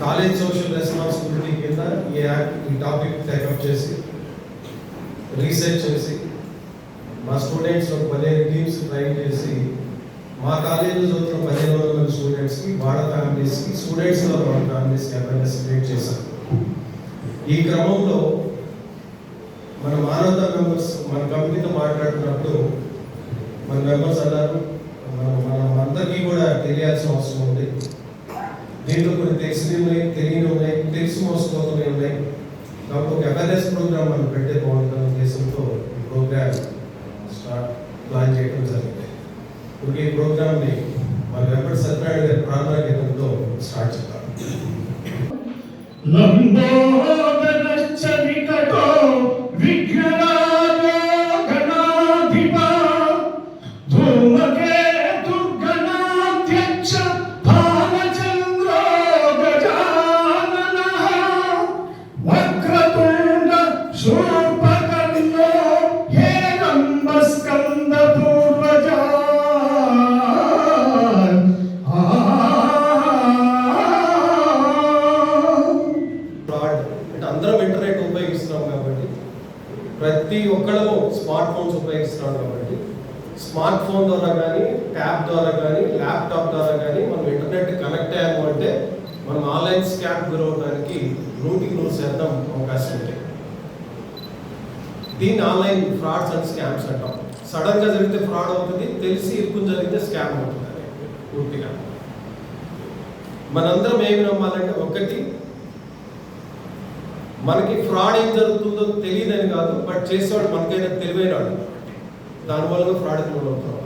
College social responsibility కింద ఈ act ఈ టాపిక్ టేకప్ చేసి రీసెర్చ్ చేసి మా స్టూడెంట్స్ ఒక పదిహేను టీమ్స్ ట్రైన్ చేసి మా కాలేజీలో చదువుతున్న పదిహేను వందల మంది స్టూడెంట్స్కి వాళ్ళ ఫ్యామిలీస్కి స్టూడెంట్స్ వాళ్ళ ఫ్యామిలీస్కి అవేర్నెస్ క్రియేట్ చేశాం ఈ క్రమంలో మన మానవతా మెంబర్స్ మన కమిటీతో మాట్లాడుతున్నప్పుడు మన మెంబర్స్ అన్నారు మనం మనం అందరికీ కూడా తెలియాల్సిన అవసరం ఉంది. దీంట్లో కొన్ని తెలిసినవి ఉన్నాయి తెలియని ఉన్నాయి తెలిసి మోసపోతున్నాయి ఉన్నాయి. కాబట్టి ఒక అవేర్నెస్ ప్రోగ్రామ్ మనం పెట్టే బాగుంటుంది ఉద్దేశంతో ఈ ప్రోగ్రామ్ స్టార్ట్ ప్లాన్ చేయడం జరిగింది. ఇప్పుడు ఈ ప్రోగ్రామ్ని మన వెంకట సత్యనారాయణ గారి ప్రాణాగీతంతో స్టార్ట్ చేద్దాం. పూర్తిగా. మనందరం ఏమి నమ్మాలంటే ఒకటి మనకి ఫ్రాడ్ ఏం జరుగుతుందో తెలియదని కాదు బట్ చేసేవాడు మనకైనా తెలివైన వాడు దానివల్ల ఫ్రాడ్ లోన్ అవుతాం.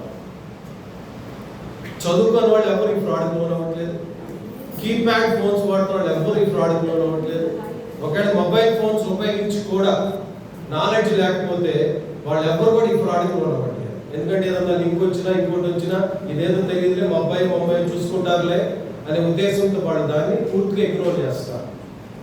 చదువుకున్న వాళ్ళు ఎవరు ఈ ఫ్రాడ్ లోన్ అవ్వట్లేదు? కీప్యాడ్ ఫోన్స్ వాడుతున్న వాళ్ళు ఎవరు ఈ ఫ్రాడ్ లోన్ అవ్వట్లేదు? ఒకవేళ మొబైల్ ఫోన్స్ ఉపయోగించి కూడా నాలెడ్జ్ లేకపోతే వాళ్ళు ఎవరు కూడా ఈ ఫ్రాడ్ లోన్ అవ్వట్లేదు. ఎందుకంటే ఏదన్నా లింక్ వచ్చినా ఇంకోటి వచ్చినా ఇదేదో తెలియదులే మొబైల్ మొబైల్ చూసుకుంటారులే అనే ఉద్దేశంతో వాళ్ళు దాన్ని పూర్తిగా ఇగ్నోర్ చేస్తారు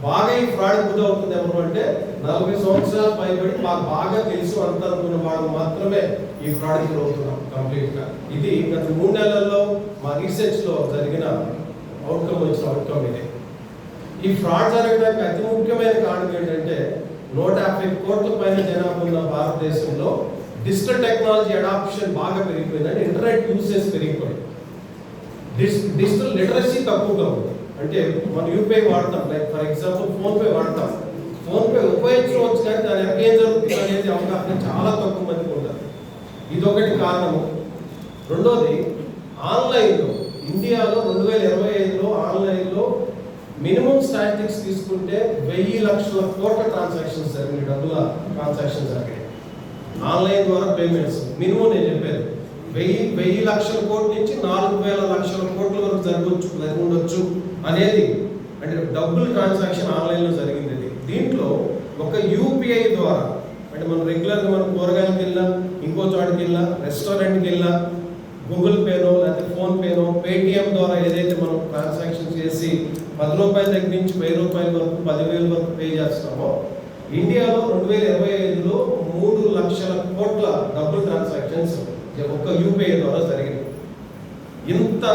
బాగా ఈ ఫ్రాడ్ గురవుతుంది ఎవరు అంటే నలభై సంవత్సరాలు పైబడి మాకు బాగా తెలుసు అంత అనుకున్న వాళ్ళు మాత్రమే ఈ ఫ్రాడ్ గురవుతున్నాం కంప్లీట్గా ఇది గత మూడు నెలల్లో మా రీసెర్చ్లో జరిగిన అవుట్కమ్ వచ్చిన అవుట్కమ్ ఇది. ఈ ఫ్రాడ్ జరగడానికి అతి ముఖ్యమైన కారణం ఏంటంటే నూట యాభై కోట్ల పైన జనాభా ఉన్న భారతదేశంలో డిజిటల్ టెక్నాలజీ అడాప్షన్ బాగా పెరిగిపోయిందంటే ఇంటర్నెట్ యూసేజ్ పెరిగిపోయింది. డిస్- డిజిటల్ లిటరసీ తక్కువగా ఉంది. అంటే మనం యూపీఐ వాడతాం లైక్ ఫర్ ఎగ్జాంపుల్ ఫోన్పే వాడతాం. ఫోన్పే ఉపయోగించవచ్చు కానీ దాని వెనక ఏం జరుగుతుంది అనేది అవగాహన చాలా తక్కువ మందికి ఉంటారు ఇది ఒకటి కారణము. రెండోది ఆన్లైన్లో ఇండియాలో రెండు వేల ఇరవై ఐదులో ఆన్లైన్లో మినిమం స్టాటిస్టిక్స్ తీసుకుంటే వెయ్యి లక్షల కోట్ల ట్రాన్సాక్షన్స్ జరిగినాయి డబ్బుల ట్రాన్సాక్షన్స్ జరిగాయి. ఆన్లైన్ ద్వారా పేమెంట్స్. మినిమం నేను చెప్పేది. వెయ్యి వెయ్యి లక్షల కోట్ల నుంచి నాలుగు వేల లక్షల కోట్ల వరకు జరగవచ్చు జరిగి అనేది. అంటే డబ్బులు ట్రాన్సాక్షన్ ఆన్లైన్లో జరిగింది ఇది దీంట్లో ఒక యూపీఐ ద్వారా అంటే మనం రెగ్యులర్గా మనం కూరగాయలకు వెళ్ళా ఇంకో చోటుకి వెళ్ళా రెస్టారెంట్కి వెళ్ళా గూగుల్ పేనో లేకపోతే ఫోన్ పేనో పేటిఎం ద్వారా ఏదైతే మనం ట్రాన్సాక్షన్ చేసి పది రూపాయల దగ్గర నుంచి వెయ్యి రూపాయల వరకు పదివేల వరకు పే చేస్తామో ఇండియాలో రెండు వేల ఇరవై ఐదులో మూడు లక్షల కోట్ల డబ్బులు ట్రాన్సాక్షన్స్ ఒక్క యూపీఐ ద్వారా జరిగింది ఇంత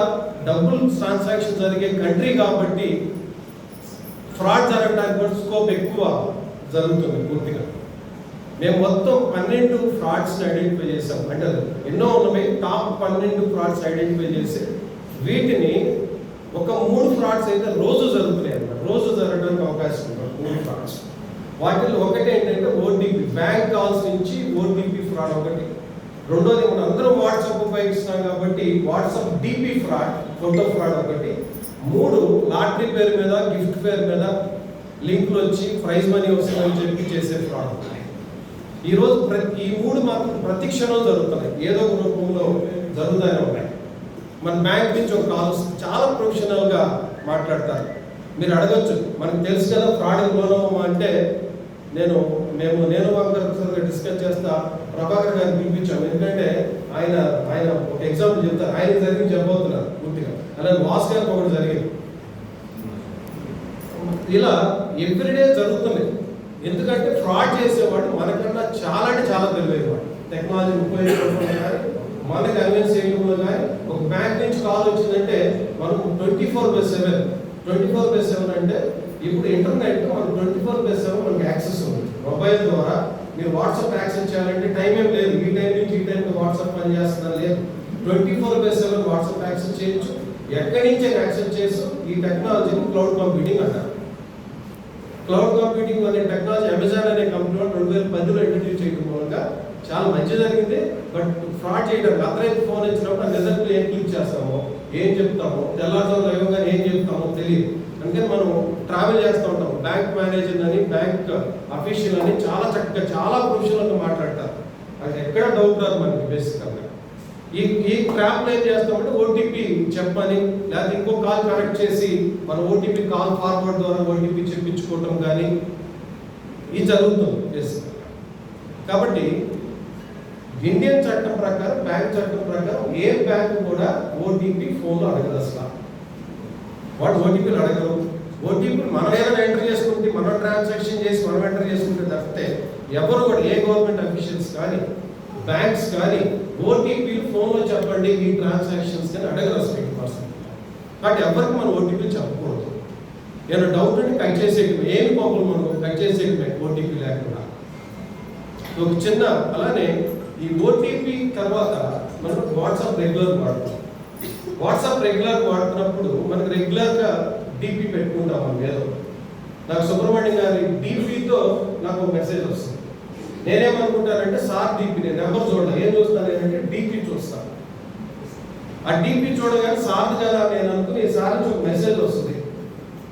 డబ్బులు ట్రాన్సాక్షన్ జరిగే కంట్రీ కాబట్టి ఫ్రాడ్ జరగడానికి కూడా స్కోప్ ఎక్కువ జరుగుతుంది పూర్తిగా. మేము మొత్తం పన్నెండు ఫ్రాడ్స్ని ఐడెంటిఫై చేసాం అంటే ఎన్నో ఉన్నాయి టాప్ పన్నెండు ఫ్రాడ్స్ ఐడెంటిఫై చేసి వీటిని ఒక మూడు ఫ్రాడ్స్ అయితే రోజు జరుగుతున్నాయి అన్నమాట. రోజు జరగడానికి అవకాశం ఉంది. మూడు ఫ్రాడ్స్ వాటిలో ఒకటి ఏంటంటే ఓటీపీ బ్యాంక్ కాల్స్ నుంచి ఓటీపీ ఫ్రాడ్ ఒకటి. రెండోది మనం అందరం వాట్సాప్ ఉపయోగిస్తున్నాం కాబట్టి WhatsApp DP fraud photo fraud ఒకటి. మూడు లాటరీ పేరు మీద గిఫ్ట్ పేరు మీద లింకులు వచ్చి ప్రైజ్ మనీ వస్తుందని చెప్పి చేసే ఫ్రాడ్ ఒకటి. ఈ రోజు ప్రతి ఈ మూడు మాత్రం ప్రతి క్షణం జరుగుతున్నాయి. ఏదో ఒక రూపంలో జరుగుతూనే ఉన్నాయి. మన బ్యాంక్ నుంచి ఒక కాల్ చాలా ప్రొఫెషనల్గా మాట్లాడతారు. మీరు అడగొచ్చు. మనకు తెలుసు కదా ఫ్రాడ్ లోనమా అంటే నేను మేము నేను ఒకసారి డిస్కస్ చేస్తా ప్రభాకర్ గారిని పిలిపించాం ఎందుకంటే ఆయన ఆయన ఒక ఎగ్జాంపుల్ చెప్తారు. ఆయన జరిగింది చెప్పబోతున్నారు పూర్తిగా. అలాగే వాస్ గారికి ఒకటి జరిగింది. ఇలా ఎవ్రీడే జరుగుతుంది. ఎందుకంటే ఫ్రాడ్ చేసేవాడు మనకన్నా చాలా అంటే చాలా తెలియదు టెక్నాలజీ ఉపయోగించడంలో కానీ మనకి కన్విన్స్ చేయడంలో కానీ ఒక బ్యాంక్ నుంచి కాల్ వచ్చిందంటే మనం twenty four by seven twenty four by seven అంటే ఇప్పుడు ఇంటర్నెట్ మనకు ట్వంటీ ఫోర్ బై సెవెన్ మనకి యాక్సెస్ ఉంది. మొబైల్ ద్వారా మీరు వాట్సాప్ యాక్సెస్ చేయాలంటే టైం ఏం లేదు. ఈ టైం నుంచి ఈ టైంకి వాట్సాప్ పని చేస్తున్నా లేదు. Twenty four by seven WhatsApp access చేయొచ్చు. ఎక్కడి నుంచి యాక్సెస్ చేస్తూ ఈ టెక్నాలజీని క్లౌడ్ కంప్యూటింగ్ అంటారు. క్లౌడ్ కంప్యూటింగ్ అనే టెక్నాలజీ అమెజాన్ అనే కంపెనీ రెండు వేల పదిలో ఇంట్రడ్యూస్ చేయడం మూలంగా చాలా మంచి జరిగింది. బట్ ఫ్రాడ్ చేయడం అతనైతే ఫోన్ ఇచ్చినప్పుడు ఆ రిజల్ట్ ఏం క్లిక్ చేస్తామో ఏం చెప్తామో తెల్లారుజామున లేవగానే ఏం చెప్తామో తెలియదు. అందుకని మనం ట్రావెల్ చేస్తూ ఉంటాం. బ్యాంక్ మేనేజర్ అని బ్యాంక్ అఫీషియల్ అని చాలా చక్కగా చాలా ప్రొఫెషనల్గా మాట్లాడతారు. అది ఎక్కడ డౌట్ రాదు మనకి బేసిక్గా ఈ ఈ ట్రాప్లో ఏం చేస్తామంటే ఓటీపీ చెప్పని లేకపోతే ఇంకో కాల్ కనెక్ట్ చేసి మన ఓటీపీ కాల్ ఫార్వర్డ్ ద్వారా ఓటీపీ చెప్పించుకోవటం కానీ ఇది జరుగుతుంది బేసిక్గా కాబట్టి ఇండియన్ చట్టం ప్రకారం బ్యాంక్ చట్టం ప్రకారం ఏ బ్యాంక్ కూడా ఓటీపీ ఫోన్లో అడగదు అసలు. వాడు ఓటీపీలు అడగరు. ఓటీపీలు మనం ఏదైనా ఎంటర్ చేసుకుంటే మనం ట్రాన్సాక్షన్ చేసి మనం ఎంటర్ చేసుకుంటే తప్పితే ఎవరు కూడా ఏ గవర్నమెంట్ అఫీషియల్స్ కానీ బ్యాంక్స్ కానీ ఓటీపీలు ఫోన్లో చెప్పండి ఈ ట్రాన్సాక్షన్స్ కానీ అడగరు అసలు పర్సన్ కాబట్టి ఎవరికి మనం ఓటీపీ చెప్పకూడదు. ఏమైనా డౌట్ ఉంటే కట్ చేసేయటం. ఏమి పంపులు మనం కట్ చేసేయటమే ఓటీపీ లేకుండా. ఒక చిన్న అలానే ఈ ఓటీపీ తర్వాత మనం వాట్సాప్ రెగ్యులర్ వాడతాం. వాట్సాప్ రెగ్యులర్ వాడుతున్నప్పుడు మనకు రెగ్యులర్గా డీపీ పెట్టుకుంటాం మనం ఏదో. నాకు సుబ్రహ్మణ్యం గారి డీపీతో నాకు ఒక మెసేజ్ వస్తుంది. నేనేమనుకుంటానంటే సార్ డీపీ నేను నెంబర్ చూడాలి ఏం చూస్తాను ఏంటంటే డీపీ చూస్తాను ఆ డీపీ చూడగానే సార్ కదా నేను అనుకుని సార్ నుంచి ఒక మెసేజ్ వస్తుంది.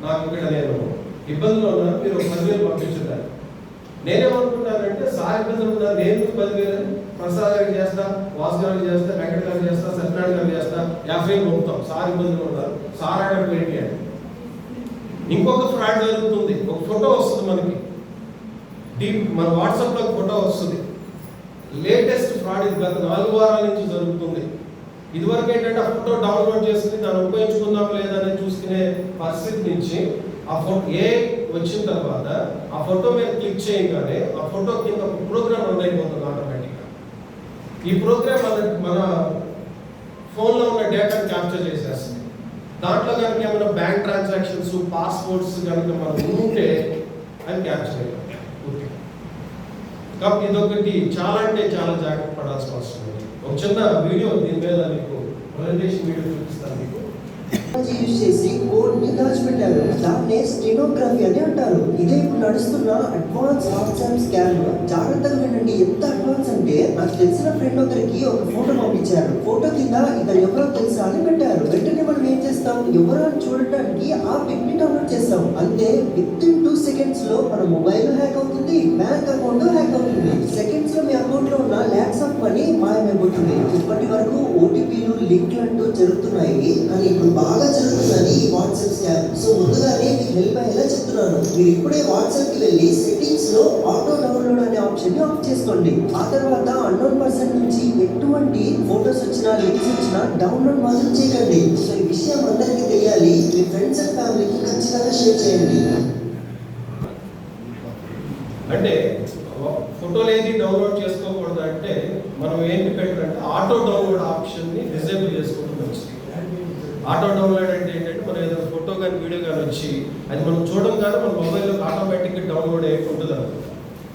నాకు ఇక్కడ నేను ఇబ్బందులు ఉన్నాను. మీరు ఒక పదివేలు పంపించడానికి నేనేమనుకున్నానంటే సాయంత్రం ఇబ్బందులు ఉన్నారు. నేను ఎందుకు పదివేలు ప్రసాద్ గారికి చేస్తా వాసు గారికి చేస్తా వెంకట గారికి చేస్తా సత్యనారాయణ గారికి చేస్తా యాభై పంపుతాం సార్ ఇబ్బందులు ఉన్నారు సార్ అడగడం ఏంటి అని ఇంకొక ఫ్రాడ్ జరుగుతుంది. ఒక ఫోటో వస్తుంది మనకి. డీప్ మన వాట్సాప్లో ఫోటో వస్తుంది. లేటెస్ట్ ఫ్రాడ్ ఇది గత నాలుగు వారాల నుంచి జరుగుతుంది. ఇదివరకు ఏంటంటే ఆ ఫోటో డౌన్లోడ్ చేసుకుని దాన్ని ఉపయోగించుకుందాం లేదని చూసుకునే పరిస్థితి నుంచి ఆ ఫోటో ఏ వచ్చిన తర్వాత ఆ ఫోటో మీద క్లిక్ చేయగానే ఆ ఫోటో కింద ఒక ప్రోగ్రామ్ రన్ అయిపోతుంది ఆటోమేటిక్గా. ఈ ప్రోగ్రామ్ మన మన ఫోన్లో ఉన్న డేటాను క్యాప్చర్ చేసేస్తుంది. దాంట్లో కనుక ఏమైనా బ్యాంక్ ట్రాన్సాక్షన్స్ పాస్పోర్ట్స్ కనుక మనం ఉంటే అది క్యాప్చర్ అయిపోతుంది. కాబట్టి ఇదొకటి చాలా అంటే చాలా జాగ్రత్త పడాల్సిన అవసరం ఉంది. ఒక చిన్న వీడియో దీని మీద మీకు ప్రజెంటేషన్ వీడియో చూపిస్తాను మీకు. యూజ్ చేసి కోడ్ని దాచిపెట్టారు. దాన్నే స్టెనోగ్రఫీ అని అంటారు. ఇదే ఇప్పుడు నడుస్తున్న అడ్వాన్స్ వాట్సాప్ స్కామ్ జాగ్రత్తగా వినండి. ఎంత అడ్వాన్స్ అంటే నాకు తెలిసిన ఫ్రెండ్ ఒకరికి ఒక ఫోటో పంపించారు. ఫోటో కింద ఇతను ఎవరో తెలుసా అని పెట్టారు. వెంటనే మనం ఏం చేస్తాం? ఎవరో చూడటానికి ఆ పిక్ని డౌన్లోడ్ చేస్తాం. అంతే. విత్ ఇన్ టూ సెకండ్స్లో మన మొబైల్ హ్యాక్ అవుతుంది. బ్యాంక్ అకౌంట్ హ్యాక్ అవుతుంది. సెకండ్స్లో మీ అకౌంట్లో ఉన్న ల్యాక్స్ ఆఫ్ మనీ మాయమైపోతుంది. ఇప్పటి వరకు ఓటీపీలు లింక్లు అంటూ జరుగుతున్నాయి. కానీ ఇప్పుడు బాగా జరుగుతుందని వాట్సాప్ స్కామ్ సో ముందుగానే మీకు హెల్ప్ అయ్యేలా చెప్తున్నాను. మీరు ఇప్పుడే వాట్సాప్కి వెళ్ళి సెట్టింగ్స్లో ఆటో డౌన్లోడ్ అనే ఆప్షన్ని ఆఫ్ చేసుకోండి. ఆ తర్వాత అన్నోన్ పర్సన్ నుంచి ఎటువంటి ఫోటోస్ వచ్చినా లింక్స్ వచ్చినా డౌన్లోడ్ మాత్రం చేయకండి. సో ఈ విషయం అందరికీ తెలియాలి. మీ ఫ్రెండ్స్ అండ్ ఫ్యామిలీకి ఖచ్చితంగా షేర్ చేయండి. అంటే ఫోటోలు ఏది డౌన్లోడ్ చేసుకోకూడదు అంటే మనం ఏంటి పెట్టారంటే ఆటో డౌన్లోడ్ ఆప్షన్ని డిజేబుల్ ఆటో డౌన్లోడ్ అంటే ఏంటంటే మనం ఏదైనా ఫోటో కానీ వీడియో కానీ వచ్చి అది మనం చూడడం కానీ మన మొబైల్లో ఆటోమేటిక్గా డౌన్లోడ్ అయ్యి ఉంటుంది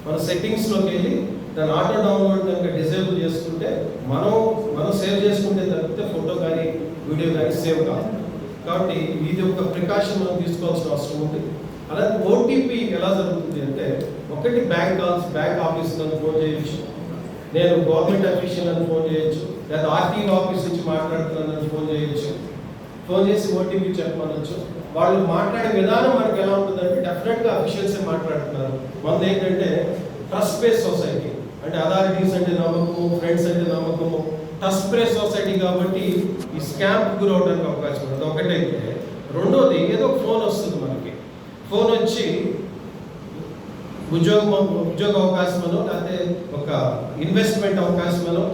మన సెట్టింగ్స్లోకి వెళ్ళి దాని ఆటో డౌన్లోడ్ కనుక డిజేబుల్ చేసుకుంటే మనం మనం సేవ్ చేసుకుంటే తప్పితే ఫోటో కానీ వీడియో కానీ సేవ్ కాదు. కాబట్టి ఇది ఒక ప్రికాషన్ మనం తీసుకోవాల్సిన అవసరం ఉంది. అలాగే ఓటీపీ ఎలా జరుగుతుంది అంటే ఒకటి బ్యాంక్ కాల్స్ బ్యాంక్ ఆఫీస్ కానీ ఫోన్ చేయొచ్చు. నేను గవర్నమెంట్ అఫీషియల్ అని ఫోన్ చేయొచ్చు. లేదా ఆర్టీఓ ఆఫీస్ నుంచి మాట్లాడుతున్నానని ఫోన్ చేయొచ్చు. ఫోన్ చేసి ఓటీపీ చెప్పమనొచ్చు. వాళ్ళు మాట్లాడే విధానం మనకి ఎలా ఉంటుందంటే డెఫినెట్గా అఫీషియల్సే మాట్లాడుతున్నారు. వంద ఏంటంటే ట్రస్ట్ బేస్ సొసైటీ అంటే అథారిటీస్ అంటే నమ్మకము ఫ్రెండ్స్ అంటే నమ్మకము. ట్రస్ట్ బేస్ సొసైటీ కాబట్టి ఈ స్కామ్ గురవడానికి అవకాశం ఉంది ఒకటైతే రెండోది ఏదో ఒక ఫోన్ వస్తుంది మనకి. ఫోన్ వచ్చి ఉద్యోగం ఉద్యోగ అవకాశమనో లేకపోతే ఒక ఇన్వెస్ట్మెంట్ అవకాశమనో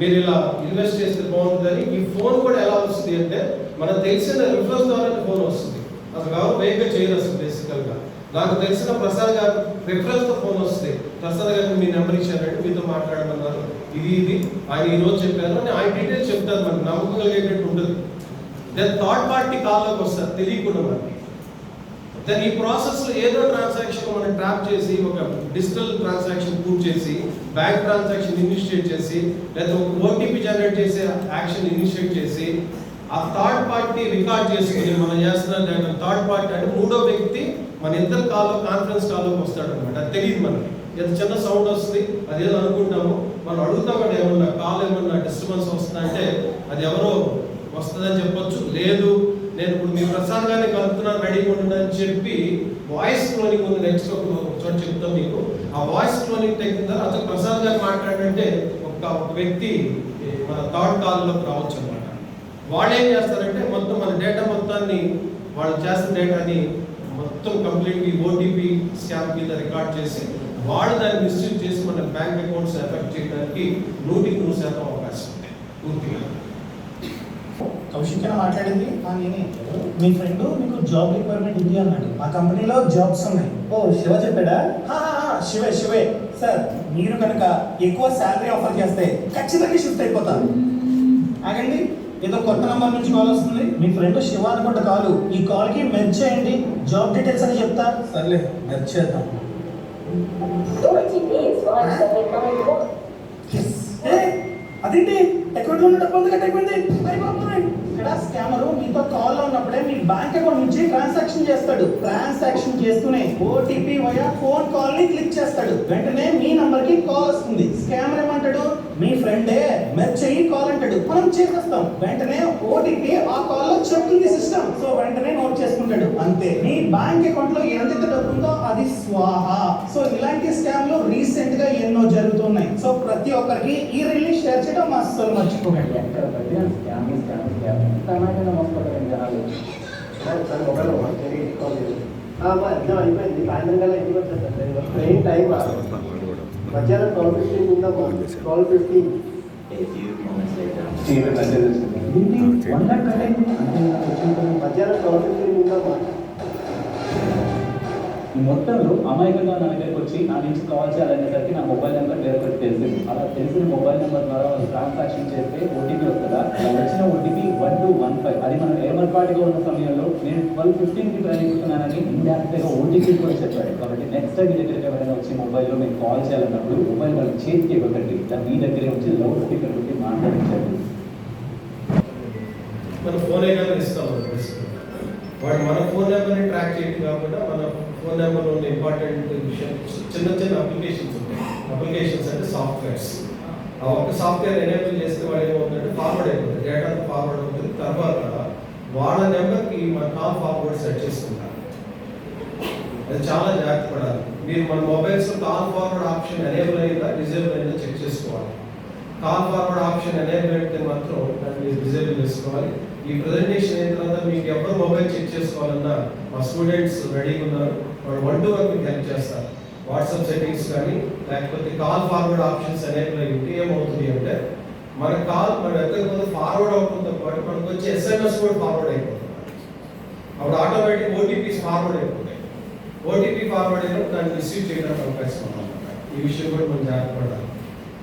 మీరు ఇలా ఇన్వెస్ట్ చేస్తే బాగుంటుందని ఈ ఫోన్ కూడా ఎలా వస్తుంది అంటే మనకు తెలిసిన రిఫరెన్స్ ద్వారా ఫోన్ వస్తుంది. అసలు ఎవరు వేగంగా చేయరు అసలు బేసికల్గా నాకు తెలిసిన ప్రసాద్ గారు రిఫరెన్స్తో ఫోన్ వస్తుంది ప్రసాద్ గారికి మీ నెంబర్ ఇచ్చారంటే మీతో మాట్లాడమన్నారు. ఇది ఇది. ఆయన ఈ రోజు చెప్పారు అని ఆయన డీటెయిల్స్ చెప్తారు మనకు. నమ్మకం ఉండదు. దెన్ థర్డ్ పార్టీ కాల్లోకి వస్తారు. తెలియకుండా మనకి. దాని ఈ ప్రాసెస్లో ఏదో ట్రాన్సాక్షన్ మనం ట్రాప్ చేసి ఒక డిజిటల్ ట్రాన్సాక్షన్ పూర్తి చేసి బ్యాంక్ ట్రాన్సాక్షన్ ఇనిషియేట్ చేసి లేదా ఒక ఓటీపీ జనరేట్ చేసే యాక్షన్ ఇనిషియేట్ చేసి ఆ థర్డ్ పార్టీ రికార్డ్ చేసుకుని మనం చేస్తున్న థర్డ్ పార్టీ అంటే మూడో వ్యక్తి మన ఇద్దరు కాల్లో కాన్ఫరెన్స్ కాల్లోకి వస్తాడు అనమాట అది తెలియదు మనకి. ఎంత చిన్న సౌండ్ వస్తుంది అదేదో అనుకుంటాము. మనం అడుగుతాం కదా ఏమన్నా కాల్ ఏమన్నా డిస్టర్బెన్స్ వస్తుందంటే అది ఎవరో వస్తుందని చెప్పొచ్చు. లేదు నేను ఇప్పుడు మీ ప్రసాద్ గారిని కలుపుతున్నాను రెడీగా ఉండండి అని చెప్పి వాయిస్ క్లోనింగ్ ఉంది నెక్స్ట్ ఒక ఒక చోట చెప్తాం మీకు. ఆ వాయిస్ క్లోనింగ్ టెక్నిక్ ద్వారా అతను ప్రసాద్ గారు మాట్లాడంటే ఒక ఒక వ్యక్తి మన థర్డ్ కాల్లోకి రావచ్చు అనమాట వాళ్ళు ఏం చేస్తారంటే మొత్తం మన డేటా మొత్తాన్ని వాళ్ళు చేస్తున్న డేటాని మొత్తం కంప్లీట్ ఓటీపీ స్కామ్ కింద రికార్డ్ చేసి వాళ్ళు దాన్ని మిస్యూజ్ చేసి మన బ్యాంక్ అకౌంట్స్ ఎఫెక్ట్ చేయడానికి నూటికి నూరు శాతం అవకాశం ఉంది. పూర్తిగా. కౌశిక్ మాట్లాడింది. నేనే మీ ఫ్రెండ్ మీకు జాబ్ రిక్వైర్మెంట్ ఉంది అన్నాడు. మా కంపెనీలో జాబ్స్ ఉన్నాయి. ఓ శివ చెప్పాడా? శివే శివే. సార్ మీరు కనుక ఎక్కువ శాలరీ ఆఫర్ చేస్తే ఖచ్చితంగా షిఫ్ట్ అయిపోతారు. ఆగండి. ఏదో కొత్త నంబర్ నుంచి కాల్ వస్తుంది. మీ ఫ్రెండ్ శివ అనుకుంట కాలు ఈ కాల్కి మెర్జ్ చేయండి. జాబ్ డీటెయిల్స్ అని చెప్తా. సర్లే మెర్జ్ చేద్దాం. OTP is 1791. ఏ, అదేంటి? అకౌంట్లో ఉన్న డబ్బు అంతా కట్ అయిపోయింది. ఇక్కడ స్కామర్ మీతో కాల్లో ఉన్నప్పుడే మీ బ్యాంక్ అకౌంట్ నుంచి ట్రాన్సాక్షన్ చేస్తాడు. ట్రాన్సాక్షన్ చేస్తూనే ఓటీపీ వయా ఫోన్ కాల్ని క్లిక్ చేస్తాడు. వెంటనే మీ నంబర్కి కాల్ వస్తుంది. స్కామర్ ఏమంటాడు? మీ ఫ్రెండే మెర్జ్ చెయ్యి కాల్ అంటాడు. మనం చేసేస్తాం. వెంటనే ఓటీపీ ఆ కాల్లో చెప్తుంది సిస్టమ్. సో వెంటనే నోట్ చేసుకుంటాడు. అంతే. మీ బ్యాంక్ అకౌంట్లో ఎంత డబ్బు ఉందో అది స్వాహ. సో ఇలాంటి స్కామ్లో రీసెంట్గా ఎన్నో జరుగుతున్నాయి. సో ప్రతి ఒక్కరికి ఈ రిలీజ్ షేర్ చేయడం అస్సలు మర్చిపోకండి. అయిపోయింది. సాయంత్రం కల్లా ఇంటికి వచ్చేస్తారు సార్ ట్రైన్ టైం మధ్యాహ్నం ట్వెల్వ్ ఫిఫ్టీన్ ఉందామా ట్వెల్వ్ ఫిఫ్టీన్ మధ్యాహ్నం. ట్వెల్వ్ ఫిఫ్టీన్ ఉందామా ఈ మొత్తంలో అమాయకంగా నా దగ్గరికి వచ్చి నా నుంచి కాల్ చేయాలనేసరికి నా మొబైల్ నెంబర్ వేరొకటి తెలిసింది. అలా తెలిసిన మొబైల్ నెంబర్ ద్వారా వాళ్ళు ట్రాన్సాక్షన్ చేస్తే ఓటీపీ వస్తుందా? వచ్చిన OTP one two one five. అది మనం ఏమర్పాటుగా ఉన్న సమయంలో నేను ట్వెల్వ్ ఫిఫ్టీన్కి ట్రైన్ ఎక్కుతున్నానని ఇండైరెక్ట్గా ఓటీపీ కూడా చెప్పాడు. కాబట్టి నెక్స్ట్ టైం మీ దగ్గరికి ఎవరైనా వచ్చి మొబైల్లో మీకు కాల్ చేయాలన్నప్పుడు మొబైల్ వాళ్ళకి చేతికి ఇవ్వకండి. మీ దగ్గరే వచ్చి లవ్ స్పీకర్ పెట్టి మాట్లాడించండి. మన ఫోన్ కానీ ఇస్తాం వాడు మన ఫోన్ నెంబర్ని ట్రాక్ చేయడం కాకుండా మన ఫోన్ నెంబర్లో ఉన్న ఇంపార్టెంట్ విషయం చిన్న చిన్న అప్లికేషన్స్ ఉంటాయి. అప్లికేషన్స్ అంటే సాఫ్ట్వేర్స్ ఆ ఒక్క సాఫ్ట్వేర్ ఎనేబుల్ చేస్తే వాడు ఏమవుతుందంటే ఫార్వర్డ్ అయిపోతుంది డేటా ఫార్వర్డ్ అవుతుంది. తర్వాత వాళ్ళ నెంబర్కి మన కాల్ ఫార్వర్డ్ సెట్ చేసుకుంటారు. అది చాలా జాగ్రత్త పడాలి. మీరు మన మొబైల్స్లో కాల్ ఫార్వర్డ్ ఆప్షన్ ఎనేబుల్ అయిందా డిజేబుల్ అయిందా చెక్ చేసుకోవాలి. కాల్ ఫార్వర్డ్ ఆప్షన్ ఎనేబుల్ అయితే మాత్రం దాన్ని మీరు డిజేబుల్ చేసుకోవాలి. ఈ ప్రజెంటేషన్ అయిన తర్వాత మీకు ఎవరు మొబైల్ చెక్ చేసుకోవాలన్నా మా స్టూడెంట్స్ రెడీగా ఉన్నారు. వాళ్ళు వన్ టు వన్ మీకు హెల్ప్ చేస్తారు. వాట్సాప్ సెట్టింగ్స్ కానీ లేకపోతే కాల్ ఫార్వర్డ్ ఆప్షన్స్ ఎనేబుల్ అయి ఉంటే ఏమవుతుంది అంటే మన కాల్ మన ఎక్కడికి ఫార్వర్డ్ అవుతుందో పాటు మనకు వచ్చే ఎస్ఎంఎస్ కూడా ఫార్వర్డ్ అయిపోతుంది. అప్పుడు ఆటోమేటిక్ ఓటీపీస్ ఫార్వర్డ్ అయిపోతాయి. ఓటీపీ ఫార్వర్డ్ అయినప్పుడు దాన్ని రిసీవ్ చేయడానికి అవకాశం ఈ విషయం కూడా మనం జాగ్రత్త పడాలి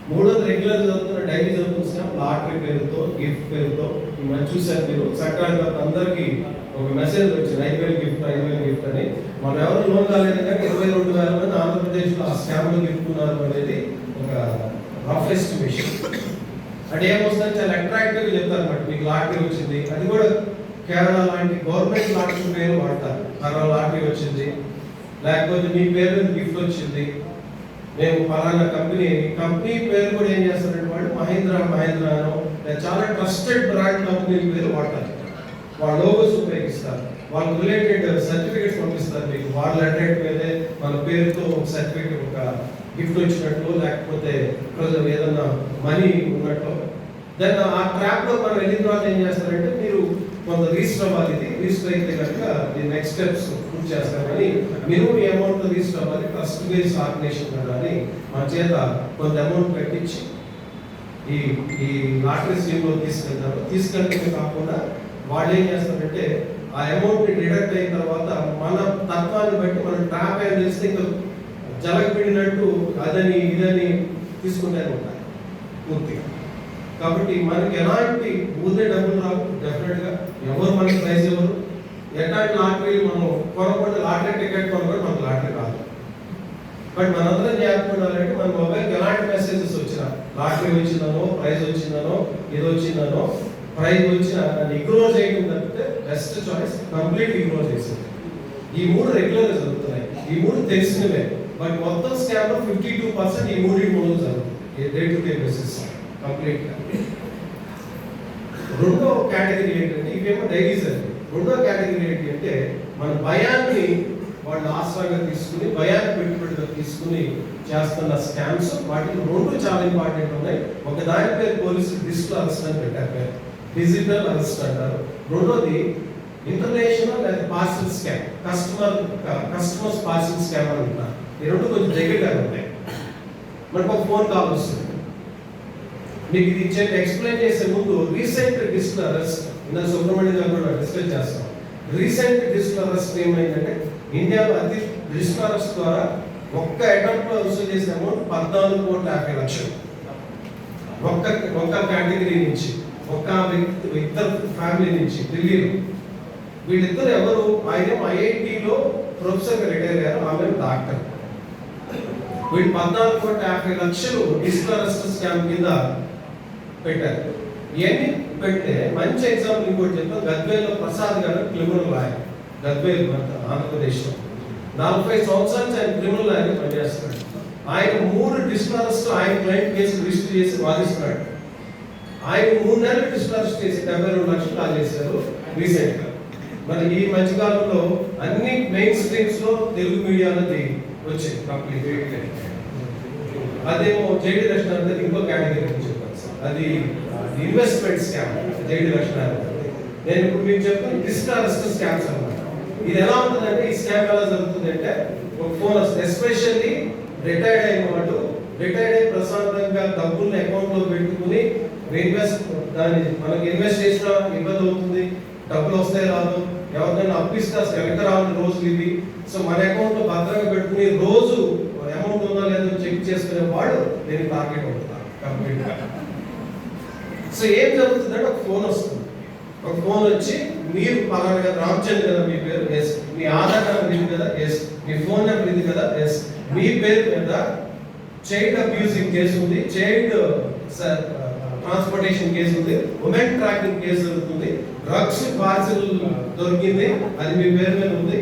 మూడోది రెగ్యులర్ చదువుతున్న డైలీ చదువుతున్నాం లాటరీ పేరుతో గిఫ్ట్ పేరుతో మనం చూసారు మీరు. సంక్రాంతి అందరికీ ఒక మెసేజ్ వచ్చింది. ఐదు వేలు గిఫ్ట్ ఐదు వేలు గిఫ్ట్ అని. మనం ఎవరు లోన్ కాలేదు కానీ ఇరవై రెండు వేల మంది ఆంధ్రప్రదేశ్లో ఆ స్కామ్లో గిఫ్టున్నారు అనేది ఒక రఫ్ ఎస్టిమేషన్ అంటే ఏమొస్తుంది? చాలా అట్రాక్టివ్ చెప్తారు అనమాట మీకు లాటరీ వచ్చింది. అది కూడా కేరళ లాంటి గవర్నమెంట్ లాటరీ పేరు వాడతారు. కరోనా లాటరీ వచ్చింది. లేకపోతే మీ పేరు మీద గిఫ్ట్ వచ్చింది. మేము ఫలానా కంపెనీ కంపెనీ పేరు కూడా ఏం చేస్తారంటే వాళ్ళు మహేంద్ర మహేంద్రానో చాలా ట్రస్టెడ్ బ్రాండ్ కంపెనీ పేరు వాడతారు. వాళ్ళ లోగోస్ ఉపయోగిస్తారు. వాళ్ళకి రిలేటెడ్ సర్టిఫికేట్స్ పంపిస్తారు మీకు. వాళ్ళ అడ్రెట్ మీదే మన పేరుతో ఒక సర్టిఫికేట్ ఒక గిఫ్ట్ వచ్చినట్టు లేకపోతే ప్రజలు ఏదన్నా మనీ ఉన్నట్టు. దెన్ ఆ ట్రాప్లో మనం వెళ్ళిన తర్వాత ఏం చేస్తారంటే మీరు కొంత రిజిస్టర్ అవ్వాలి. ఇది రిజిస్టర్ అయితే కనుక ది నెక్స్ట్ స్టెప్స్ చేస్తామని మీరు ఈ అమౌంట్ తీసుకోవాలి అవ్వాలి ట్రస్ట్ బేస్ ఆర్గనైజేషన్ కదా అని మన చేత కొంత అమౌంట్ పెట్టించి ఈ ఈ లాటరీ స్కీమ్లో తీసుకెళ్తారు. తీసుకెళ్ళడమే కాకుండా వాళ్ళు ఏం చేస్తారంటే ఆ అమౌంట్ డిడక్ట్ అయిన తర్వాత మన తత్వాన్ని బట్టి మనం ట్రాప్ అయిన తెలిస్తే ఇంకా జలగబడినట్టు అదని ఇదని తీసుకుంటే ఉంటారు పూర్తిగా. కాబట్టి మనకి ఎలాంటి ఊదే డబ్బులు రావు డెఫినెట్గా ఎవరు మనకి ప్రైజ్ ఎవరు ఎట్లాంటి లాటరీలు మనం కొనకుండా లాటరీ బట్ మనందరం జాగ్రత్త మన మొబైల్కి ఎలాంటి మెసేజెస్ వచ్చినా లాటరీ వచ్చిందనో ప్రైజ్ వచ్చిందనో ఏదో వచ్చిందనో ప్రైజ్ వచ్చినా దాన్ని ఇగ్నోర్ చేయడం తప్పితే బెస్ట్ చాయిస్ కంప్లీట్ ఇగ్నోర్ చేసింది. ఈ మూడు రెగ్యులర్గా జరుగుతున్నాయి. ఈ మూడు తెలిసినవే. బట్ మొత్తం స్కామ్లో ఫిఫ్టీ టూ పర్సెంట్ ఈ మూడు మూడు జరుగుతుంది day to day basis complete రెండో కేటగిరీ ఏంటంటే ఇవేమో డైరీస్ అండి రెండో కేటగిరీ ఏంటి అంటే మన భయాన్ని వాళ్ళు ఆశ్రయంగా తీసుకుని భయాన్ని పెట్టుబడిగా తీసుకుని చేస్తున్న స్కామ్స్ వాటికి రెండు చాలా ఇంపార్టెంట్ ఉన్నాయి. ఒక దాని పేరు పోలీసులు డిజిటల్ అరెస్ట్ అని పెట్టారు పేరు డిజిటల్ అరెస్ట్ అంటారు. రెండోది ఇంటర్నేషనల్ లేదా parcel scam. Customer customers parcel scam అని అంటారు. ఈ రెండు కొంచెం దగ్గరగా ఉంటాయి. మనకు ఒక ఫోన్ కాల్ వస్తుంది. మీకు ఇది ఎక్స్ప్లెయిన్ చేసే ముందు రీసెంట్ డిజిటల్ అరెస్ట్ ఇందా సుబ్రహ్మణ్యం గారు కూడా డిస్కస్ చేస్తాం. రీసెంట్ డిజిటల్ అరెస్ట్ ఏమైందంటే ఇండియాలో అతి డిజిటల్ అరెస్ట్ ద్వారా ఒక్క అటెంప్ట్ వసూలు చేసిన అమౌంట్ పద్నాలుగు కోట్ల యాభై లక్షలు. ఒక్క ఒక్క కేటగిరీ నుంచి ఒక్క వ్యక్తి ఇద్దరు ఫ్యామిలీ నుంచి ఢిల్లీలో. వీళ్ళిద్దరు ఎవరు? ఆయన ఐఐటిలో ప్రొఫెసర్ రిటైర్ అయ్యారు ఆమె డాక్టర్. వీళ్ళు పద్నాలుగు కోట్ల యాభై లక్షలు డిజిటల్ అరెస్ట్ స్కామ్ కింద పెట్టారు. ఇవన్నీ పెడితే మంచి ఎగ్జాంపుల్ ఇంకోటి చెప్తాం గద్వేల్లో ప్రసాద్ గారు క్రిమినల్ లాయర్ గద్వేల్ ఆంధ్రప్రదేశ్లో. నలభై సంవత్సరాల ఆయన క్రిమినల్ లాయర్ పనిచేస్తున్నాడు. ఆయన మూడు డిజిటల్ అరెస్ట్ ఆయన క్లయింట్ కేసు రిజిస్టర్ చేసి వాదిస్తున్నాడు. ఆయన మూడు నెలలు డిజిటల్ అరెస్ట్ చేసి డెబ్బై రెండు లక్షలు కాల్ చేశారు రీసెంట్గా మరి ఈ మధ్యకాలంలో అన్ని మెయిన్ స్ట్రీమ్స్లో తెలుగు మీడియాలో వచ్చాయి కంప్లీట్. అదేమో జైడి అనేది ఇంకో కేటగిరీ సార్. అది ఇన్వెస్ట్మెంట్ స్కామ్ జైడి లక్షణాలు నేను ఇప్పుడు మీకు చెప్తాను డిస్టారెస్ట్ స్కామ్స్ అన్నమాట. ఇది ఎలా ఉంటుందంటే ఈ స్కామ్ ఎలా జరుగుతుందంటే ఒక ఫోన్ వస్తుంది. ఎస్పెషల్లీ రిటైర్డ్ అయిన వాళ్ళు రిటైర్డ్ అయి ప్రశాంతంగా డబ్బుల్ని అకౌంట్లో పెట్టుకుని ఇన్వెస్ట్ దాన్ని మనకి ఇన్వెస్ట్ చేసినా ఇబ్బంది అవుతుంది. డబ్బులు వస్తాయి రాదు ఎవరికైనా అప్పిస్తే అసలు వెనక రాని రోజులు ఇవి. సో మన అకౌంట్లో భద్రంగా పెట్టుకుని రోజు అమౌంట్ ఉందా లేదో చెక్ చేసుకునే వాడు నేను టార్గెట్ అవుతాను కంప్లీట్గా సో ఏం జరుగుతుందంటే ఒక ఫోన్ వస్తుంది. ఒక ఫోన్ వచ్చి మీరు పలానా రామచంద్ర కదా మీ పేరు ఎస్ మీ ఆధార్ నెంబర్ ఇది కదా ఎస్ మీ ఫోన్ నెంబర్ ఇది కదా ఎస్ మీ పేరు మీద చైల్డ్ అబ్యూజింగ్ కేసు ఉంది చైల్డ్ ట్రాన్స్పోర్టేషన్ కేసు ఉంది ఉమెన్ ట్రాకింగ్ కేసు జరుగుతుంది డ్రగ్స్ పార్సిల్ దొరికింది అది మీ పేరు మీద ఉంది.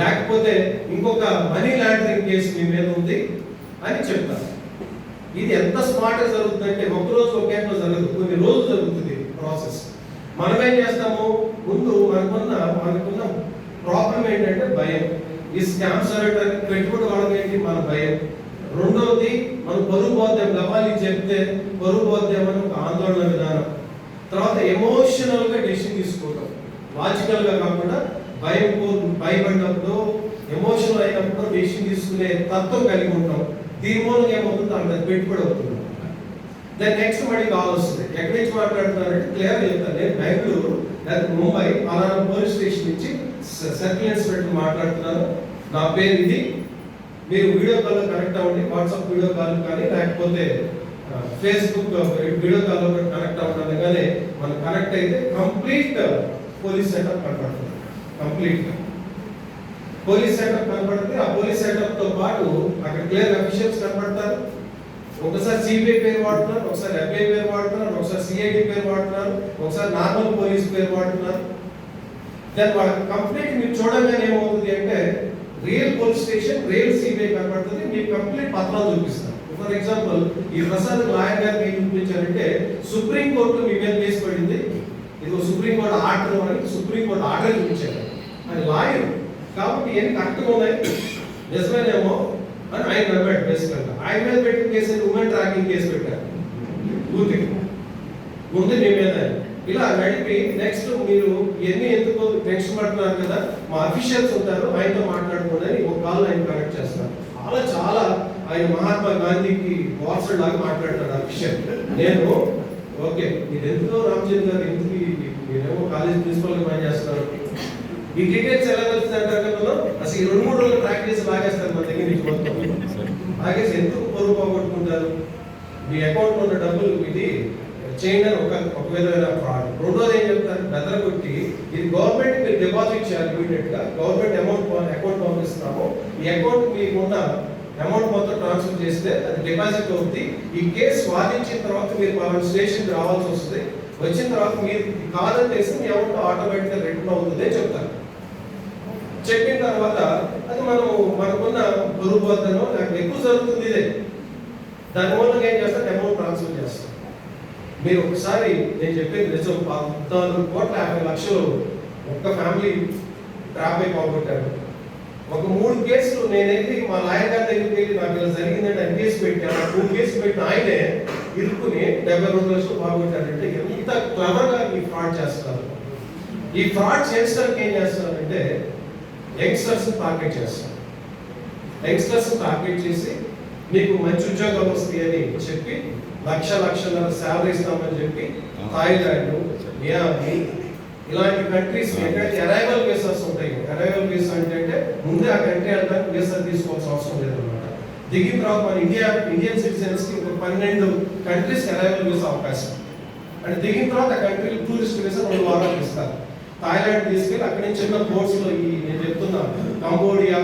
లేకపోతే ఇంకొక మనీ లాండరింగ్ కేసు మీ మీద ఉంది అని చెప్తారు. ఇది ఎంత స్మార్ట్గా జరుగుతుందంటే ఒక రోజు ఒకేట్లో జరగదు కొన్ని రోజులు జరుగుతుంది ప్రాసెస్ మనం ఏం చేస్తాము? ముందు మనకున్న మనకున్న ప్రాబ్లం ఏంటంటే భయం. ఈ స్కామ్ సరేటానికి పెట్టుబడి వాళ్ళకి ఏంటి? మన భయం. రెండవది మనం పరుగు పోద్దాం లవాలి చెప్తే పరుగు పోద్దామని ఒక ఆందోళన విధానం. తర్వాత ఎమోషనల్గా డెసిషన్ తీసుకోవటం. లాజికల్గా కాకుండా భయం భయపడినప్పుడు ఎమోషనల్ అయినప్పుడు డెసిషన్ తీసుకునే తత్వం కలిగి ఉంటాం. దీని మూలంగా ఏమవుతుంది అంత పెట్టుబడి అవుతుంది. దాని నెక్స్ట్ మళ్ళీ కాల్ వస్తుంది. ఎక్కడి నుంచి మాట్లాడుతున్నారంటే క్లియర్ చెప్తాను నేను బెంగళూరు లేదా ముంబై అలానా పోలీస్ స్టేషన్ నుంచి సర్కిల్ ఇన్స్పెక్టర్ మాట్లాడుతున్నాను. నా పేరు ఇది. మీరు వీడియో కాల్ కనెక్ట్ అవ్వండి. వాట్సాప్ వీడియో కాల్ కానీ లేకపోతే ఫేస్బుక్ వీడియో కాల్ కనెక్ట్ అవ్వడం కానీ మనం కనెక్ట్ అయితే కంప్లీట్ పోలీస్ సెటప్ కనపడుతుంది. కంప్లీట్. పోలీస్ సెటప్ కనపడుతుంది ఆ పోలీస్ సెటప్తో పాటు అక్కడ క్లియర్ అఫీషియల్స్ కనబడతారు ఒకసారి సిబిఐ పేరు వాడుతున్నారు ఒకసారి ఎఫ్ఐ పేరు వాడుతున్నారు ఒకసారి సిఐడి పేరు వాడుతున్నారు ఒకసారి నార్మల్ పోలీస్ పేరు వాడుతున్నారు. దాని వాళ్ళ కంప్లీట్ మీరు చూడగానే ఏమవుతుంది అంటే real police station real CBI కనబడుతుంది మీకు కంప్లీట్ పత్రాలు చూపిస్తారు. ఫర్ ఎగ్జాంపుల్ ఈ ప్రసాద్ లాయర్ గారు మీరు చూపించారంటే సుప్రీం కోర్టు మీ మీద కేసు పడింది. ఇది సుప్రీం కోర్టు ఆర్డర్ అని సుప్రీం కోర్టు ఆర్డర్ చూపించారు. అది లాయర్ కాబట్టి ఏం కరెక్ట్గా ఉన్నాయి నిజమేనేమో అని ఆయన నమ్మాడు బేసికల్గా. ఆయన మీద పెట్టిన కేసు ఉమెన్ ట్రాకింగ్ కేసు పెట్టారు. పూర్తిగా ముందు మీ మీద. ఇలా నడిపి నెక్స్ట్ మీరు ఎన్ని ఎందుకు టెన్షన్ పడుతున్నారు కదా? మా అఫీషియల్స్ ఉంటారు ఆయనతో మాట్లాడుకోండి ఒక కాల్ ఆయన కనెక్ట్ చేస్తారు. చాలా చాలా ఆయన మహాత్మా గాంధీకి వాట్సాప్ లాగా మాట్లాడతాడు అఫీషియల్ నేను ఓకే ఇది ఎందుకో రామచంద్ర గారు ఎందుకు మీరేమో కాలేజ్ ప్రిన్సిపల్ పని పనిచేస్తున్నారు? ఈ డీటెయిల్స్ ఎలా తెలుస్తుంది అంటారు కదా అసలు ఈ రెండు మూడు రోజులు ప్రాక్టీస్ లాగేస్తారు మన దగ్గర నుంచి మొత్తం. లాగేసి ఎందుకు పొరుగు పోగొట్టుకుంటారు? మీ అకౌంట్ ఉన్న డబ్బులు ఇది చేయండి అని ఒక ఒక విధమైన ఫ్రాడ్ రెండోది ఏం చెప్తారు? బెదరగొట్టి ఇది గవర్నమెంట్ మీరు డిపాజిట్ చేయాలి ఇమీడియట్గా గవర్నమెంట్ అమౌంట్ అకౌంట్ పంపిస్తాము ఈ అకౌంట్ మీకు ఉన్న అమౌంట్ మొత్తం ట్రాన్స్ఫర్ చేస్తే అది డిపాజిట్ అవుతుంది ఈ కేసు వాదించిన తర్వాత మీరు మన స్టేషన్ రావాల్సి వస్తుంది. వచ్చిన తర్వాత మీరు కాదని తెలిసి మీ అమౌంట్ ఆటోమేటిక్గా రిటర్న్ అవుతుంది అని చెప్తారు. చెప్పిన తర్వాత అది మనం మనకున్న దురుబోధనో నాకు ఎక్కువ జరుగుతుంది ఇదే. దాని మూలంగా ఏం చేస్తాను అమౌంట్ ట్రాన్స్ఫర్ చేస్తాను మీరు ఒకసారి నేను చెప్పేది నిజం. పద్నాలుగు కోట్ల యాభై లక్షలు ఒక్క ఫ్యామిలీ డ్రాప్ అయి ఒక మూడు కేసులు నేను మా లాయర్ గారి దగ్గరికి వెళ్ళి నాకు ఇలా జరిగిందంటే ఆయన కేసు పెట్టాను మూడు కేసు పెట్టిన ఆయనే ఇరుకుని డెబ్బై రెండు లక్షలు బాగుంటారంటే ఎంత క్లవర్గా ఈ ఫ్రాడ్ చేస్తారు ఈ ఫ్రాడ్ చేసడానికి ఏం చేస్తారంటే యంగ్స్టర్స్ టార్గెట్ చేస్తాం. యంగ్స్టర్స్ టార్గెట్ చేసి మీకు మంచి ఉద్యోగాలు వస్తాయని చెప్పి లక్ష లక్షల శాలరీ ఇస్తామని చెప్పి థాయిలాండ్ మియామి ఇలాంటి కంట్రీస్ ఎక్కడైతే అరైవల్ వీసాస్ ఉంటాయి. అరైవల్ వీసా అంటే ముందే ఆ కంట్రీ వెళ్ళడానికి వీసా తీసుకోవాల్సిన అవసరం లేదన్నమాట. దిగిన తర్వాత మన ఇండియా ఇండియన్ సిటిజన్స్కి ఒక పన్నెండు కంట్రీస్ అరైవల్ వీసా అవకాశం. అంటే దిగిన తర్వాత ఆ కంట్రీలో టూరిస్ట్ వీసా రెండు థాయిలాండ్ తీసుకెళ్ళి అక్కడి నుంచి చిన్న పోర్ట్స్లో ఈ నేను చెప్తున్నా కంబోడియా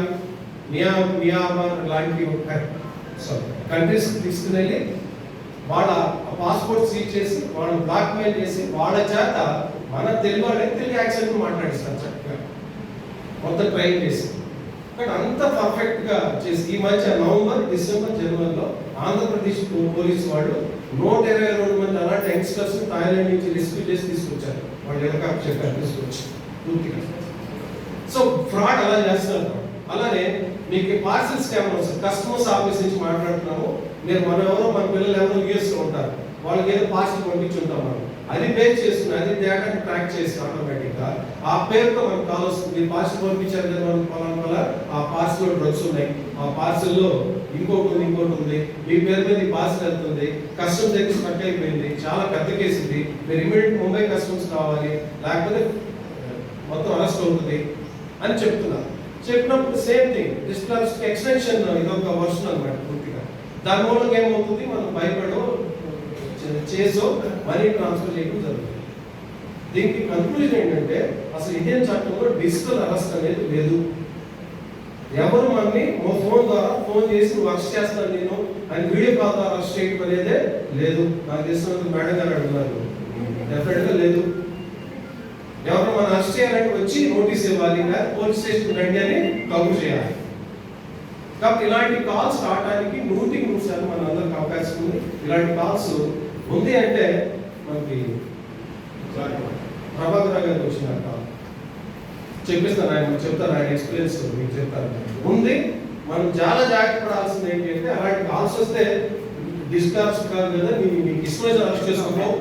మియా మియామార్ లాంటి ఒక కంట్రీస్ తీసుకుని వెళ్ళి వాళ్ళ పాస్పోర్ట్ సీజ్ చేసి వాళ్ళని బ్లాక్ మెయిల్ చేసి వాళ్ళ చేత మన తెలుగు వాళ్ళని తెలుగు యాక్సెంట్ మాట్లాడిస్తారు చక్కగా. మొత్తం ట్రైన్ చేసి. కానీ అంత పర్ఫెక్ట్గా చేసి ఈ మధ్య నవంబర్ డిసెంబర్ జనవరిలో ఆంధ్రప్రదేశ్ పోలీసు వాళ్ళు నూట ఇరవై రెండు మంది అలాంటి యంగ్స్టర్స్ థాయిలాండ్ నుంచి రెస్క్యూ చేసి తీసుకొచ్చారు. వాళ్ళు హెలికాప్టర్ చెప్పారు అనిపిస్తుంది పూర్తిగా. సో ఫ్రాడ్ అలా చేస్తారు. అలానే మీకు పార్సల్ స్కామ్ వస్తుంది. కస్టమర్స్ ఆఫీస్ నుంచి మాట్లాడుతున్నాము. మీరు మన ఎవరో మన పిల్లలు ఎవరో యూఎస్ ఉంటారు. వాళ్ళకి ఏదో పార్సల్ పంపించుంటాం మనం. అది బేస్ చేస్తుంది అది డేటాని ట్రాక్ చేసి ఆటోమేటిక్గా. ఆ పేరుతో మనకు కాల్ వస్తుంది. మీరు పంపించారు కదా మనం వల్ల ఆ పార్సల్లో డ్రగ్స్ ఉన్నాయి. ఆ పార్సిల్లో ఇంకొకటి ఇంకోటి ఉంది ఇంకోటి ఉంది. మీ పేరు మీద పార్సిల్ వెళ్తుంది. కస్టమ్స్ దగ్గర స్టక్ అయిపోయింది. చాలా పెద్ద కేసు ఇది. మీరు ఇమీడియట్ ముంబై కస్టమ్స్ కావాలి లేకపోతే మొత్తం అరెస్ట్ అవుతుంది అని చెప్తున్నారు చెప్పినప్పుడు సేమ్ థింగ్ డిస్టర్స్ ఎక్స్టెన్షన్ ఇదొక వర్షన్ అనమాట పూర్తిగా. దాని మూలంగా ఏమవుతుంది? మనం భయపడవు చేసో మనీ ట్రాన్స్ఫర్ చేయడం జరుగుతుంది. దీనికి కన్క్లూజన్ ఏంటంటే అసలు ఇండియన్ చట్టంలో డిజిటల్ అరెస్ట్ అనేది లేదు. ఎవరు మనని ఓ ఫోన్ ద్వారా ఫోన్ చేసి నువ్వు అరెస్ట్ చేస్తాను నేను అని వీడియో కాల్ ద్వారా అరెస్ట్ చేయడం అనేదే లేదు. నాకు తెలిసినందుకు మేడం గారు అడుగుతున్నారు. డెఫినెట్గా లేదు. ఎవరు మనం అరెస్ట్ చేయాలంటే వచ్చి నోటీస్ ఇవ్వాలి పోలీస్ స్టేషన్ రండి అని కబుర్ చేయాలి. కాబట్టి ఇలాంటి కాల్స్ రావడానికి నూటికి నూరు శాతం మన అందరికి అవకాశం ఉంది. ఇలాంటి కాల్స్ ఉంది అంటే మనకి ప్రభాకర్ రావు గారికి వచ్చిన చెప్పిస్తాను ఆయన చెప్తారు ఆయన ఎక్స్పీరియన్స్ మీకు చెప్తాను. ఉంది మనం చాలా జాగ్రత్త పడాల్సింది ఏంటి అంటే అలాంటి కాల్స్ వస్తే డిస్టర్బ్స్ కాదు కదా మీకు ఇష్టమైన అరెస్ట్ చేసుకోవడం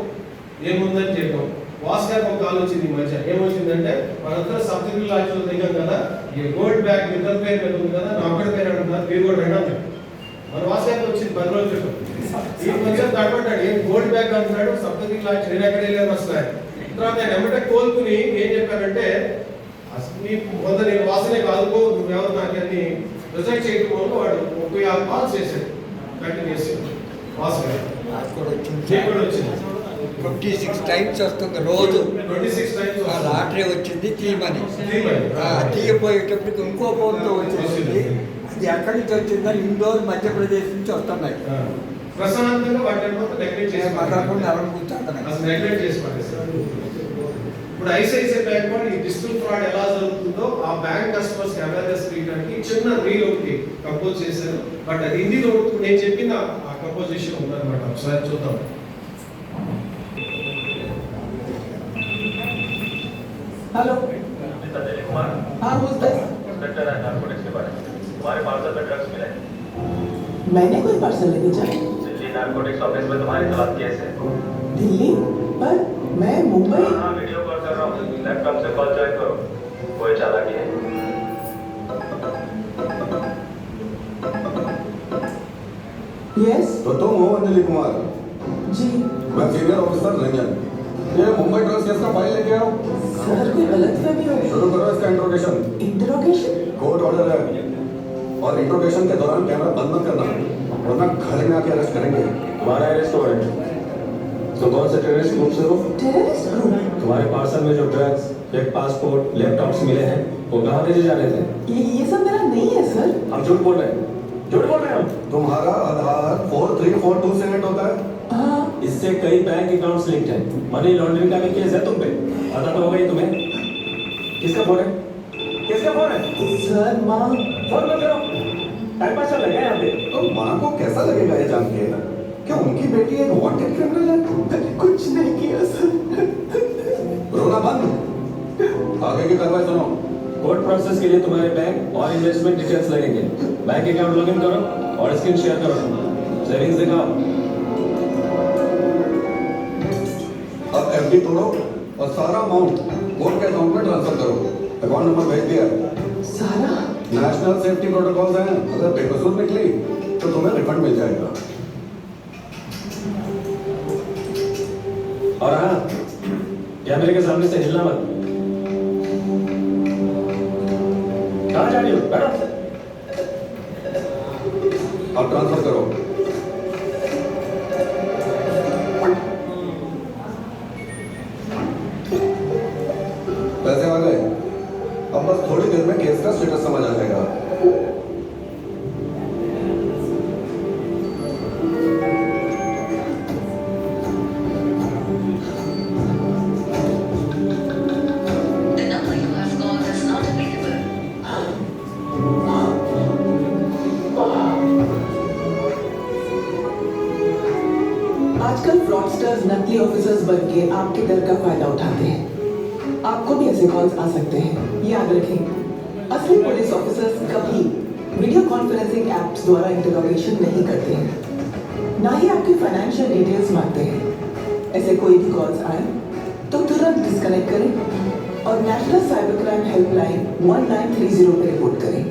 ఏముందని చెప్పాం వాస్ గారికి ఒక కాల్ వచ్చింది మధ్య. ఏమొచ్చిందంటే మనందరం సబ్సిడీ లాంచ్లో దిగాం కదా ఈ గోల్డ్ బ్యాగ్ ఇద్దరు పేరు మీద కదా నా ఒక్కడి పేరు అంటున్నారు మీరు కూడా రండి మన వాస్ గారికి వచ్చింది పది రోజులు చెప్పాం. ఈ మధ్య తడబడ్డాడు ఏం గోల్డ్ బ్యాగ్ అంటున్నాడు సప్తగిరి లాంచ్ నేను ఎక్కడ వెళ్ళాను వస్తున్నాయి తర్వాత ఆయన ఎమ్మటే కోలుకుని ఏం చెప్పారంటే అసలు నీ మొదట నేను వాసనే కాదుకో నువ్వెవరు నాకు అన్ని రిజెక్ట్ వల్ల వాడు ముప్పై ఆరు కాల్స్ చేశాడు. కంటిన్యూస్ వాసన. కూడా వచ్చింది. ఫిఫ్టీ సిక్స్ టైమ్స్ వస్తుంది రోజు. ట్వంటీ ఆ లాటరీ వచ్చింది తీయమని తీయపోయేటప్పటికి ఇంకో ఫోన్తో వచ్చేసింది. అది ఎక్కడి నుంచి వచ్చిందో? ఇండోర్ మధ్యప్రదేశ్ నుంచి వస్తున్నాయి. పడేశారు. ఎవరు కూర్చుంటున్నాయి ఇప్పుడు ఐసిఐసిఐ బ్యాంక్ వాళ్ళు ఈ డిజిటల్ ఫ్రాడ్ ఎలా జరుగుతుందో ఆ బ్యాంక్ కస్టమర్స్కి అవేర్నెస్ చేయడానికి చిన్న రీల్ ఒకటి కంపోజ్ చేశారు. బట్ అది హిందీలో. నేను చెప్పిన ఆ కంపోజిషన్ ఉందన్నమాట. ఒకసారి చూద్దాం. हेलो मिस्टर दिलीप कुमार हाँ this? इंस्पेक्टर है नारकोटिक्स डिपार्टमेंट तुम्हारे पार्सल में ड्रग्स मिले हैं। मैंने कोई पार्सल लेके जाए। दिल्ली नारकोटिक्स ऑफ़िस में तुम्हारे खिलाफ केस है। दिल्ली? पर मैं मुंबई हाँ वीडियो कॉल कर रहा हूँ। लैपटॉप से कॉल ज्वाइन करो। कोई चालाकी है? यस तो तुम हो अंजलि कुमार। जी। मैं सीनियर ऑफिसर रंजन ये मुंबई ड्रग्स केस का फ़ाइल लेके आओ। सर कोई गलत फहमी हो गई। शुरू करो इसका इंट्रोगेशन इंटरोगेशन कोर्ट ऑर्डर है। और इंट्रोगेशन के दौरान कैमरा बंद मत करना वरना घर में आके अरेस्ट करेंगे। तुम्हारा अरेस्ट वारंट तो कौन से टेररिस्ट ग्रुप से हो? टेररिस्ट ग्रुप तुम्हारे पार्सल में जो ड्रग्स एक पासपोर्ट लैपटॉप्स मिले हैं वो कहाँ भेजे जा रहे थे? ये ये सब मेरा नहीं है सर हम झूठ बोल रहे हैं। झूठ बोल रहे हैं हम। तुम्हारा Aadhaar four three four two से होता है हाँ। इससे कई बैंक अकाउंट्स लिंक्ड हैं। मनी लॉन्ड्रिंग का भी केस है तुम पे। पता तो होगा ही तुम्हें। किसका फ़ोन है? किसका फ़ोन है? सर माँ। फ़ोन मत करो टाइम पास चल रहा है यहाँ पे? तो माँ को कैसा लगेगा ये जान के? क्या उनकी बेटी एक वांटेड क्रिमिनल है? कुछ नहीं किया सर। रोना बंद। आगे की कार्रवाई सुनो। कोर्ट प्रोसेस के लिए तुम्हारे बैंक और इन्वेस्टमेंट डिटेल्स लगेंगे। बैंक अकाउंट लॉगिन करो और स्क्रीन शेयर करो। सेविंग्स दिखाओ। तोड़ो और सारा अमाउंट कोर्ट के अकाउंट में ट्रांसफ़र करो। अकाउंट नंबर भेज दिया। सारा? नेशनल सेफ्टी प्रोटोकॉल हैं। अगर बेकसूर निकली तो तुम्हें रिफंड मिल जाएगा। और हाँ कैमरे के सामने से हिलना मत। कॉल्स आए तो तुरंत डिस्कनेक्ट करें और national cyber crime helpline one nine three zero पर रिपोर्ट करें।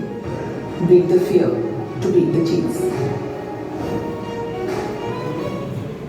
Break the fear